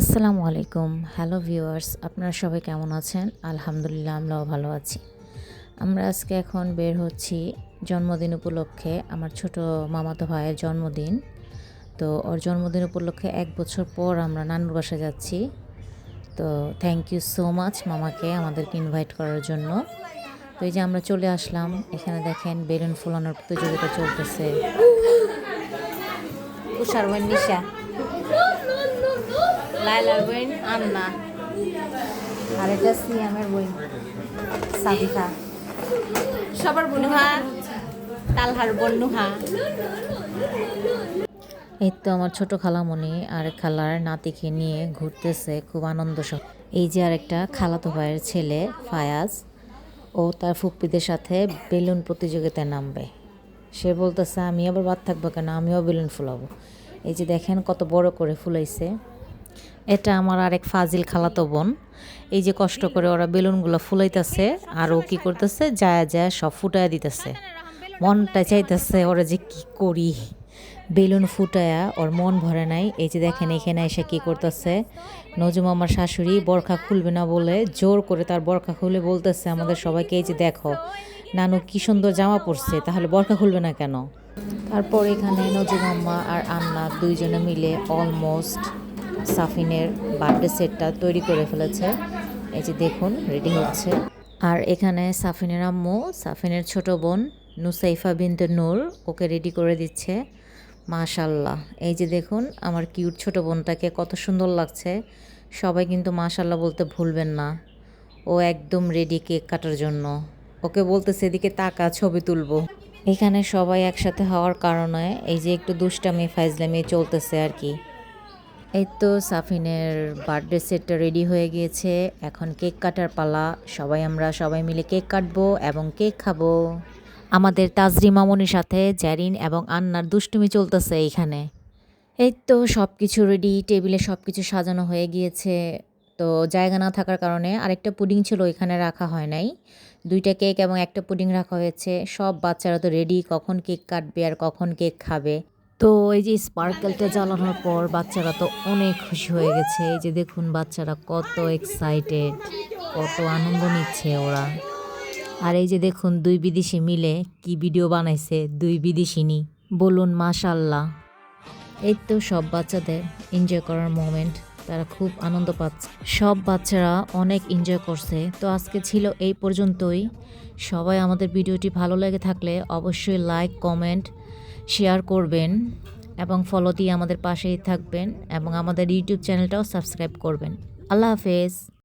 আসসালামু আলাইকুম। Hello viewers আপনারা সবাই কেমন আছেন? আলহামদুলিল্লাহ, আমরাও ভালো আছি। আমরা আজকে এখন বের হচ্ছি জন্মদিন উপলক্ষে। আমার ছোট মামাতো ভাইয়ের জন্মদিন। তো ওর জন্মদিন উপলক্ষে এক বছর পর আমরা নানুর বাসা যাচ্ছি। তো থ্যাংক ইউ সো মাচ মামাকে আমাদেরকে ইনভাইট করার জন্য। তো এই যে আমরা চলে আসলাম। এখানে দেখেন বেলুন ফুলানোর প্রতিযোগিতা চলতেছে। নিশা লাইলার বোন আন্না। আর এটা সিয়ামের বই সাবিকা সবার বনুহা তালহার বন্যুহা এই তো আমার ছোট খালামণি আর খালার নাতিকে নিয়ে ঘুরতেছে খুব আনন্দ সহ। এই যে আরেকটা খালাতো ভাইয়ের ছেলে ফায়াজ ও তার ফুপ্পিদের সাথে বেলুন প্রতিযোগিতায় নামবে। সে বলতেছে আমি আবার বাদ থাকব কেন? আমিও বেলুন ফুলাবো। এই যে দেখেন কত বড় করে ফুলাইছে। এটা আমার আরেক ফাজিল খালাতো বোন। এই যে কষ্ট করে ওরা বেলুনগুলো ফুলাইতেছে আর ও কি করতেছে? যায় যায় সব ফুটায় দিতেছে। মনটা চাইতেছে ওরা যে কি করি? বেলুন ফুটায়া ওর মন ভরে নাই। এই যে দেখেন এখানে এসে কি করতেছে? নজুম আমার শাশুড়ি বরখা খুলবে না বলে জোর করে তার বরখা খুলে বলতেছে আমাদের সবাইকে এই যে দেখো নানু কি সুন্দর জামা পরছে তাহলে বরখা খুলবে না কেন? তারপর এখানে নজুম আম্মা আর আন্না দুইজনে মিলে অলমোস্ট সাফিনের বার্থডে সেটটা তৈরি করে ফেলেছে। এই যে দেখুন রেডি হচ্ছে। আর এখানে সাফিনের আম্মু, সাফিনের ছোট বোন নুসাইফা বিনতে নূর ওকে রেডি করে দিচ্ছে। মাশাল্লাহ এই যে দেখুন, আমার কিউট ছোট বোনটাকে কত সুন্দর লাগছে। সবাই কিন্তু মাশাল্লাহ বলতে ভুলবেন না। ও একদম রেডি কেক কাটার জন্য। ওকে বলতেছে, এদিকে তাকা, ছবি তুলবো। এখানে সবাই একসাথে হওয়ার কারণে এই যে একটু দুষ্টামি, ফাইজলামি চলতেছে আর কি। এই তো সাফিনের বার্থডে সেটটা রেডি হয়ে গিয়েছে। এখন কেক কাটার পালা। সবাই আমরা সবাই মিলে কেক কাটবো এবং কেক খাব। আমাদের তাজরি মামনির সাথে জ্যারিন এবং আন্নার দুষ্টুমি চলতেছে এইখানে। এই তো সব কিছু রেডি টেবিলে সব কিছু সাজানো হয়ে গিয়েছে। তো জায়গা না থাকার কারণে আরেকটা পুডিং ছিল, ওইখানে রাখা হয় নাই। দুইটা কেক এবং একটা পুডিং রাখা হয়েছে। সব বাচ্চারা তো রেডি কখন কেক কাটবে আর কখন কেক খাবে। তো এই যে স্পার্কেলটা জ্বালানোর পর বাচ্চারা তো অনেক খুশি হয়ে গেছে। এই যে দেখুন বাচ্চারা কত এক্সাইটেড কত আনন্দ নিচ্ছে ওরা। আর এই যে দেখুন দুই বিদেশি মিলে কি ভিডিও বানাইছে দুই বিদেশিনী। বলুন মাশাল্লাহ এই তো সব বাচ্চাদের এনজয় করার মোমেন্ট তারা খুব আনন্দ পাচ্ছে। সব বাচ্চারা অনেক এনজয় করছে। তো আজকে ছিল এই পর্যন্তই। সবাই আমাদের ভিডিওটি ভালো লেগে থাকলে অবশ্যই লাইক কমেন্ট শেয়ার করবেন এবং ফলো দিয়ে আমাদের পাশেই থাকবেন এবং আমাদের ইউটিউব চ্যানেলটাও সাবস্ক্রাইব করবেন। আল্লাহ হাফেজ।